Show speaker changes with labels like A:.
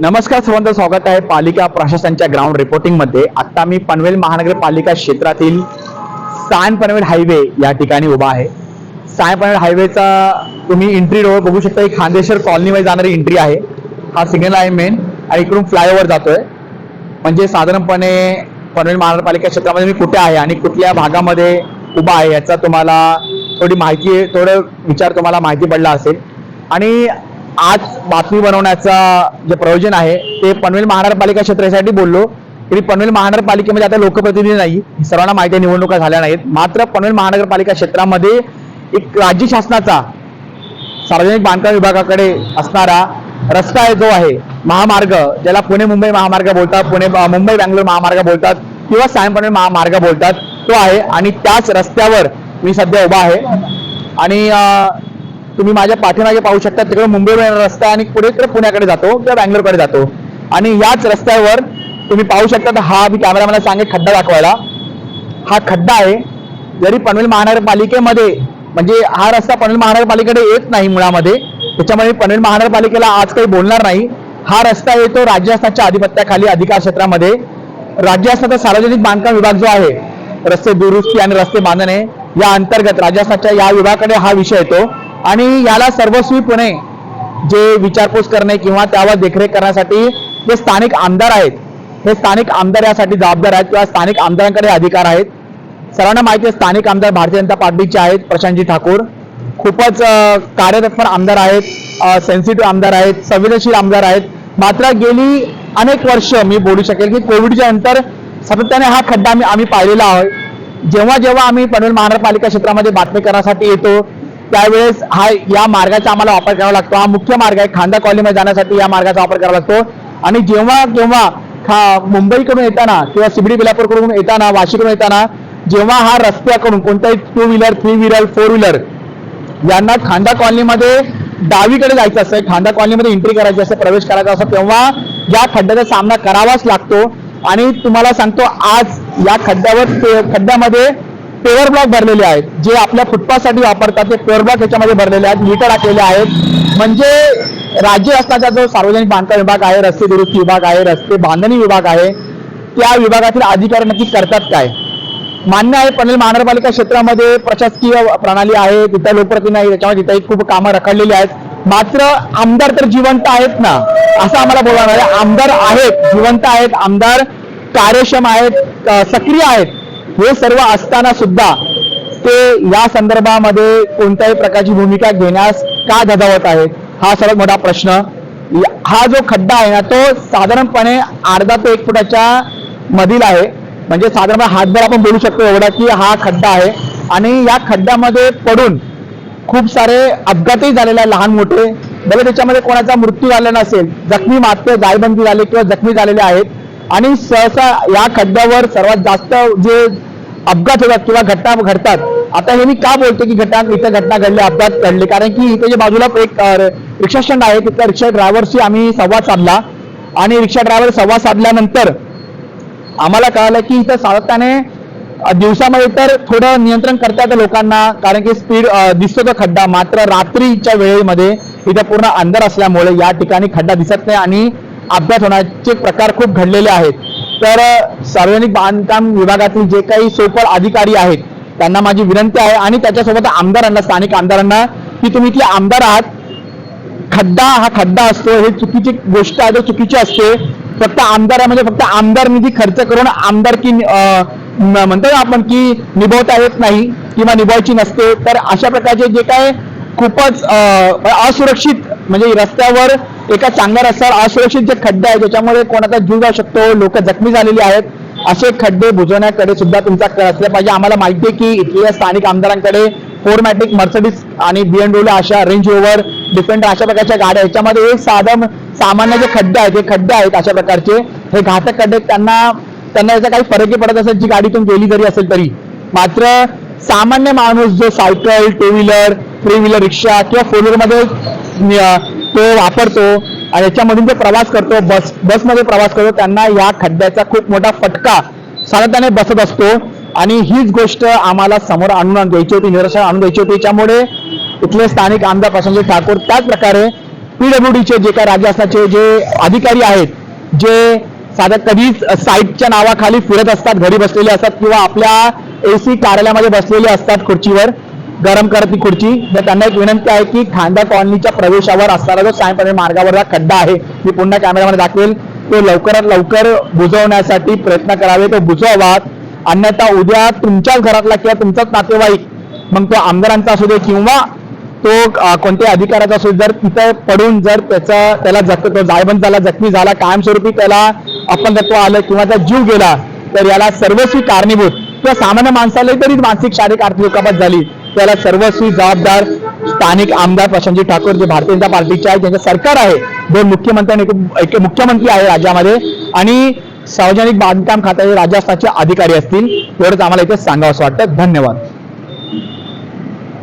A: नमस्कार सर्वांचं स्वागत आहे पालिका प्रशासनच्या ग्राउंड रिपोर्टिंगमध्ये. आता मी पनवेल महानगरपालिका क्षेत्रातील सायन पनवेल हायवे या ठिकाणी उभा आहे. सायन पनवेल हायवेचा तुम्ही एंट्री रोड बघू शकता ही खांदेश्वर कॉलनीमध्ये जाणारी एंट्री आहे. हा सिग्नल आहे मेन आणि इकडून फ्लायओव्हर जातोय. म्हणजे साधारणपणे पनवेल महानगरपालिका क्षेत्रामध्ये मी कुठे आहे आणि कुठल्या भागामध्ये उभा आहे याचा तुम्हाला थोडी माहिती थोडं विचार तुम्हाला माहिती पडला असेल. आणि आज बातमी बनवण्याचा जे प्रयोजन आहे ते पनवेल महानगरपालिका क्षेत्रासाठी बोललो. तरी पनवेल महानगरपालिकेमध्ये आता लोकप्रतिनिधी नाही. सर्वांना माहिती आहे निवडणुका झाल्या नाहीत. मात्र पनवेल महानगरपालिका क्षेत्रामध्ये एक राज्य शासनाचा सार्वजनिक बांधकाम विभागाकडे असणारा रस्ता आहे जो आहे महामार्ग ज्याला पुणे मुंबई महामार्ग बोलतात पुणे मुंबई बँगलोर महामार्ग बोलतात किंवा सायंपनवेल महामार्ग बोलतात तो आहे. आणि त्याच रस्त्यावर मी सध्या उभा आहे. आणि तुम्ही माझ्या पाठीमागे पाहू शकता तिकडे मुंबईवर रस्ता आणि पुढे इकडे पुण्याकडे जातो किंवा बँगलोरकडे जातो. आणि याच रस्त्यावर तुम्ही पाहू शकता तर हा मी कॅमेरामॅनला सांगे खड्डा दाखवायला. हा खड्डा आहे जरी पनवेल महानगरपालिकेमध्ये म्हणजे हा रस्ता पनवेल महानगरपालिकेकडे येत नाही मुळामध्ये त्याच्यामुळे पनवेल महानगरपालिकेला आज काही बोलणार नाही. हा रस्ता येतो राज्य शासनाच्या आधिपत्याखाली अधिकार क्षेत्रामध्ये. राज्य शासनाचा सार्वजनिक बांधकाम विभाग जो आहे रस्ते दुरुस्ती आणि रस्ते बांधणे या अंतर्गत राज्य शासनाच्या या विभागाकडे हा विषय येतो. आणि याला सर्वस्वीपणे जे विचारपूस करणे किंवा त्यावर देखरेख करण्यासाठी जे स्थानिक आमदार आहेत हे स्थानिक आमदार यासाठी जबाबदार आहेत किंवा स्थानिक आमदारांकडे अधिकार आहेत. सर्वांना माहिती आहे स्थानिक आमदार भारतीय जनता पार्टीचे आहेत प्रशांतजी ठाकूर. खूपच कार्यतत्पर आमदार आहेत सेन्सिटिव्ह आमदार आहेत संवेदनशील आमदार आहेत. मात्र गेली अनेक वर्ष मी बोलू शकेल की कोविडच्या नंतर सातत्याने हा खड्डा आम्ही आम्ही पाहिलेला आहे. जेव्हा जेव्हा आम्ही पनवेल महानगरपालिका क्षेत्रामध्ये बातमी करण्यासाठी येतो त्यावेळेस हा या मार्गाचा आम्हाला वापर करावा लागतो. हा मुख्य मार्ग आहे खांदा कॉलनीमध्ये जाण्यासाठी या मार्गाचा वापर करावा लागतो. आणि जेव्हा केव्हा खा मुंबईकडून येताना किंवा सिबडी बिलापूरकडून येताना वाशीकडून येताना जेव्हा हा रस्त्याकडून कोणताही two wheeler three wheeler four wheeler यांना खांदा कॉलनीमध्ये डावीकडे जायचं असतं खांदा कॉलनीमध्ये एंट्री करायची असते प्रवेश करायचा असतो तेव्हा या खड्ड्याचा सामना करावाच लागतो. आणि तुम्हाला सांगतो आज या खड्ड्यावर खड्ड्यामध्ये पेवर ब्लॉक भरलेले आहेत. जे आपल्या फुटपाथसाठी वापरतात ते पेवर ब्लॉक याच्यामध्ये भरलेले आहेत मीटर टाकलेले आहेत. म्हणजे राज्य शासनाचा जो सार्वजनिक बांधकाम विभाग आहे रस्ते दुरुस्ती विभाग आहे रस्ते बांधणी विभाग आहे त्या विभागातील अधिकारी नक्की करतात काय? मान्य आहे पनवेल महानगरपालिका क्षेत्रामध्ये प्रशासकीय प्रणाली आहे तिथं लोकप्रतिनिधी आहे त्याच्यामुळे तिथेही खूप कामं रखडलेली आहेत. मात्र आमदार तर जिवंत आहेत ना असं आम्हाला बोलावं आमदार आहेत जिवंत आहेत आमदार कार्यक्षम आहेत सक्रिय आहेत. हे सर्व असताना सुद्धा ते या संदर्भामध्ये कोणत्याही प्रकारची भूमिका घेण्यास का धजावत आहेत? हा सर्वात मोठा प्रश्न. हा जो खड्डा आहे ना तो साधारणपणे अर्धा ते एक फुटाच्या मधील आहे. म्हणजे साधारण हातभर आपण बोलू शकतो एवढा की हा खड्डा आहे. आणि या खड्ड्यामध्ये पडून खूप सारे अपघातही झालेले आहेत लहान मोठे. भले त्याच्यामध्ये कोणाचा मृत्यू झाला नसेल जखमी मात्र जायबंदी झाले किंवा जखमी झालेले आहेत. आणि सहसा या खड्ड्यावर सर्वात जास्त जे अपघात होतात किंवा घटना घडतात आता हे मी का बोलतो की घटना इथं घटना घडली अपघात घडले? कारण की इथे जे बाजूला एक रिक्षा स्टँड आहे तिथल्या रिक्षा ड्रायव्हरशी आम्ही संवाद साधला आणि रिक्षा ड्रायव्हर संवाद साधल्यानंतर आम्हाला कळालं की इथं सातत्याने दिवसामध्ये तर थोडं नियंत्रण करता येतं लोकांना कारण की स्पीड दिसतो तो खड्डा. मात्र रात्रीच्या वेळेमध्ये इथं पूर्ण अंधार असल्यामुळे या ठिकाणी खड्डा दिसत नाही आणि अपघात होण्याचे प्रकार खूप घडलेले आहेत. तर सार्वजनिक बांधकाम विभागातील जे काही सोपल अधिकारी आहेत त्यांना माझी विनंती आहे आणि त्याच्यासोबत आमदारांना स्थानिक आमदारांना की तुम्ही इथले आमदार आहात. खड्डा हा खड्डा असतो हे चुकीची गोष्ट आहे तो चुकीची असते. फक्त आमदार म्हणजे फक्त आमदार निधी खर्च करून आमदार की म्हणतो ना आपण की निभवता येत नाही किंवा निभवायची नसते. तर अशा प्रकारचे जे काय खूपच असुरक्षित म्हणजे रस्त्यावर एका चांगल्या रस्त्यावर असुरक्षित जे खड्डे आहेत ज्याच्यामुळे कोणाचा जीव जाऊ शकतो लोक जखमी झालेली आहेत असे खड्डे बुजवण्याकडे सुद्धा तुमचा कल असला पाहिजे. आम्हाला माहिती आहे की इथल्या स्थानिक आमदारांकडे फोरमॅटिक मर्सडीज आणि बीएमडब्ल्यू अशा रेंज ओव्हर डिफेंडर अशा प्रकारच्या गाड्या याच्यामध्ये एक साधं सामान्य जे खड्डे आहेत हे खड्डे आहेत अशा प्रकारचे हे घातक खड्डे त्यांना त्यांना याचा काही फरकही पडत असेल जी गाडीतून गेली जरी असेल तरी. मात्र सामान्य माणूस जो cycle two wheeler three wheeler rickshaw किंवा फोर व्हीलरमध्ये तो वापरतो आणि याच्यामधून जे प्रवास करतो बस बसमध्ये प्रवास करतो त्यांना या खड्ड्याचा खूप मोठा फटका सातत्याने बसत असतो. आणि हीच गोष्ट आम्हाला समोर आणून द्यायची होती निदर्शन आणून द्यायची होती. त्याच्यामुळे इथले स्थानिक आमदार प्रशांत ठाकूर त्याच प्रकारे पीडब्ल्यूडीचे जे काही राज्यशासनाचे जे अधिकारी आहेत जे साधा कधीच साईटच्या नावाखाली फिरत असतात घरी बसलेले असतात किंवा आपल्या एसी कार्यालयामध्ये बसलेले असतात खुर्चीवर गरम करत ती खुर्ची. तर त्यांना एक विनंती आहे की खांदा कॉलनीच्या प्रवेशावर असणारा जो सायंपर्यंत मार्गावरचा खड्डा आहे मी पुन्हा कॅमेरामध्ये दाखवेल. तो लवकरात लवकर बुजवण्यासाठी प्रयत्न करावे. तो बुजवावा अन्यथा उद्या तुमच्याच घरातला किंवा तुमचाच नातेवाईक मग तो आमदारांचा असू दे किंवा तो कोणत्याही अधिकाराचा असू जर तिथं पडून जर त्याचा त्याला जख तो जायबंद झाला जखमी झाला कायमस्वरूपी त्याला अपंगत्व आलं किंवा त्याचा जीव गेला तर याला सर्वस्वी कारणीभूत. किंवा सामान्य माणसाला तरी मानसिक शारीरिक आर्थिक दुखापत झाली. त्याला सर्वस्वी जबाबदार स्थानिक आमदार प्रशांतजी ठाकूर जे भारतीय जनता पार्टीचे आहेत ज्यांचं सरकार आहे दोन मुख्यमंत्र्यांनी एक- एक मुख्यमंत्री आहे राज्यामध्ये. आणि सार्वजनिक बांधकाम खात्याचे राजस्थानचे अधिकारी असतील एवढंच आम्हाला इथे सांगावं असं वाटतं. धन्यवाद.